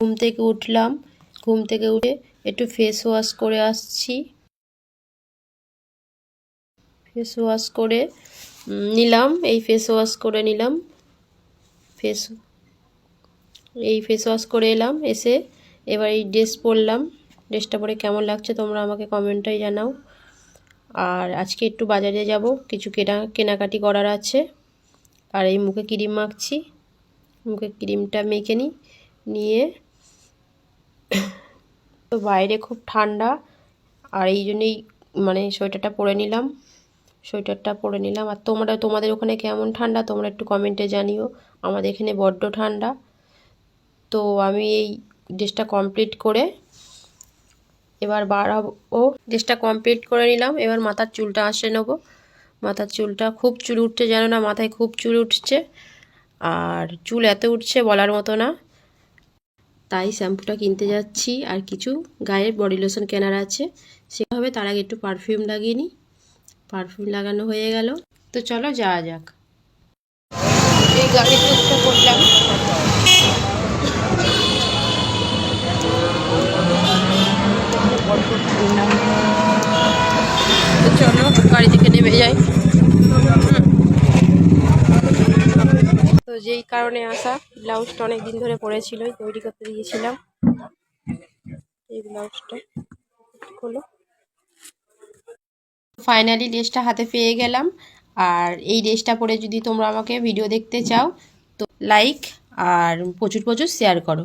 ঘুম থেকে উঠলাম। ঘুম থেকে উঠে একটু ফেস ওয়াশ করে আসছি। ফেস ওয়াশ করে নিলাম। এই ফেস ওয়াশ করে নিলাম। ফেস এই ফেস ওয়াশ করে এলাম। এসে এবার এই ড্রেস পরলাম। ড্রেসটা পরে কেমন লাগছে তোমরা আমাকে কমেন্টটাই জানাও। আর আজকে একটু বাজারে যাব। কিছু কেনা, কেনাকাটি করার আছে। আর এই মুখে ক্রিম মাখছি। মুখে ক্রিমটা মেখে নিই নিয়ে তো বাইরে খুব ঠান্ডা। আর এই জন্যই মানে সোয়েটারটা পরে নিলাম। সোয়েটারটা পরে নিলাম। আর তোমরা, তোমাদের ওখানে কেমন ঠান্ডা? তোমরা একটু কমেন্টে জানিও। আমাদের এখানে বড্ড ঠান্ডা। তো আমি এই ড্রেসটা কমপ্লিট করে এবার বাড়াবো। ড্রেসটা কমপ্লিট করে নিলাম। এবার মাথার চুলটা আসে নেব। মাথার চুলটা খুব চুল উঠছে জানো না? মাথায় খুব চুল উঠছে। আর চুল এত উঠছে বলার মতো না। তাই শ্যাম্পুটা কিনতে যাচ্ছি। আর কিছু গায়ের বডি লোশন কেনার আছে। সেভাবে তার আগে একটু পারফিউম লাগিয়ে নিই। পারফিউম লাগানো হয়ে গেল। তো চলো যাওয়া যাক। তো চলো গাড়ি থেকে নেমে যাই। যেই কারণে আসা ব্লাউজটা অনেক দিন ধরে পড়েছিল তৈরি করতে দিয়েছিলাম এই ব্লাউজটা ফাইনালি ড্রেসটা হাতে পেয়ে গেলাম। আর এই ড্রেসটা পরে যদি তোমরা আমাকে ভিডিও দেখতে চাও তো লাইক আর প্রচুর প্রচুর শেয়ার করো।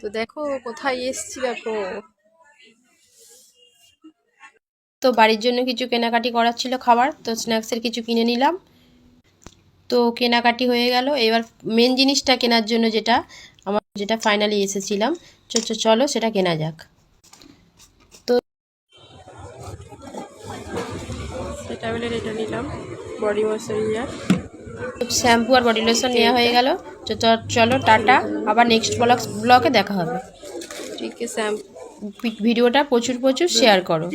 তো দেখো কোথায় এসছি দেখো। তো বাড়ির জন্য কিছু কেনাকাটি করার ছিল খাবার তো স্ন্যাক্সের কিছু কিনে নিলাম। তো কেনাকাটি হয়ে গেল। এবার মেন জিনিসটা কেনার জন্য যেটা আমার যেটা ফাইনালি এসেছিলাম চলো সেটা কেনা যাক। তো সেটা এটা নিলাম বডি ময়শ্চারাইজার শ্যাম্পু আর বডি লোশন নেওয়া হয়ে গেল। চলো টাটা আবার নেক্সট ব্লগ ব্লগে দেখা হবে। ঠিক আছে ভিডিওটা প্রচুর প্রচুর শেয়ার করো।